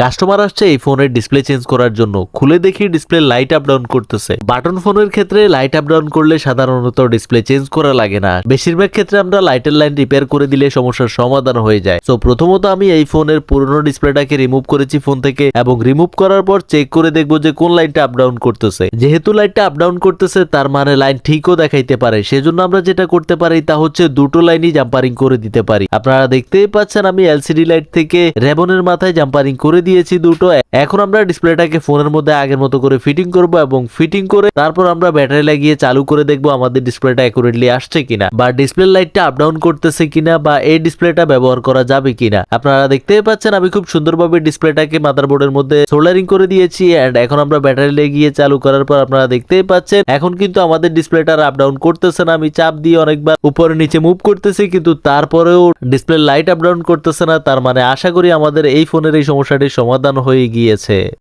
Customer আসছে এই ফোনের ডিসপ্লে চেঞ্জ করার জন্য। খুলে দেখি ডিসপ্লে লাইট আপ ডাউন করতেছে। বাটন ফোনের ক্ষেত্রে লাইট আপ ডাউন করলে সাধারণত ডিসপ্লে চেঞ্জ করা লাগে না। বেশিরভাগ ক্ষেত্রে আমরা লাইটের লাইন রিপেয়ার করে দিলে সমস্যার সমাধান হয়ে যায়। তো প্রথমত আমি এই ফোনের পুরনো ডিসপ্লেটাকে রিমুভ করেছি ফোন থেকে এবং রিমুভ করার পর চেক করে দেখব যে কোন লাইনটা আপ ডাউন করতেছে। যেহেতু লাইটটা আপ ডাউন করতেছে, তার মানে লাইন ঠিকও দেখাইতে পারে। সেজন্য আমরা যেটা করতে পারি তা হচ্ছে দুটো লাইনই জাম্পারিং করে দিতে পারি। আপনারা দেখতেই পাচ্ছেন আমি এলসিডি লাইট থেকে রেবনের মাথায় জাম্পারিং করে দিয়েছি দুটো। এখন আমরা ডিসপ্লেটাকে ফোনের মধ্যে আগের মতো করে ফিটিং করব এবং ফিটিং করে তারপর আমরা ব্যাটারি লাগিয়ে চালু করে দেখব আমাদের ডিসপ্লেটা অ্যাকুরেটলি আসছে কিনা বা ডিসপ্লে লাইটটা আপ ডাউন করতেছে কিনা বা এই ডিসপ্লেটা ব্যবহার করা যাবে কিনা। আপনারা দেখতেই পাচ্ছেন আমি খুব সুন্দরভাবে ডিসপ্লেটাকে মাদারবোর্ডের মধ্যে সোল্ডারিং করে দিয়েছি অ্যান্ড এখন আমরা ব্যাটারি লাগিয়ে চালু করার পর আপনারা দেখতেই পাচ্ছেন এখন কিন্তু আমাদের ডিসপ্লেটা আপ ডাউন করতেছে না। আমি চাপ দিয়ে অনেকবার উপরে নিচে মুভ করতেছি কিন্তু তারপরেও ডিসপ্লে লাইট আপ ডাউন করতেছে না। তার মানে আশা করি আমাদের এই ফোনের এই সমস্যাটির সমাধান হয়ে গিয়েছে।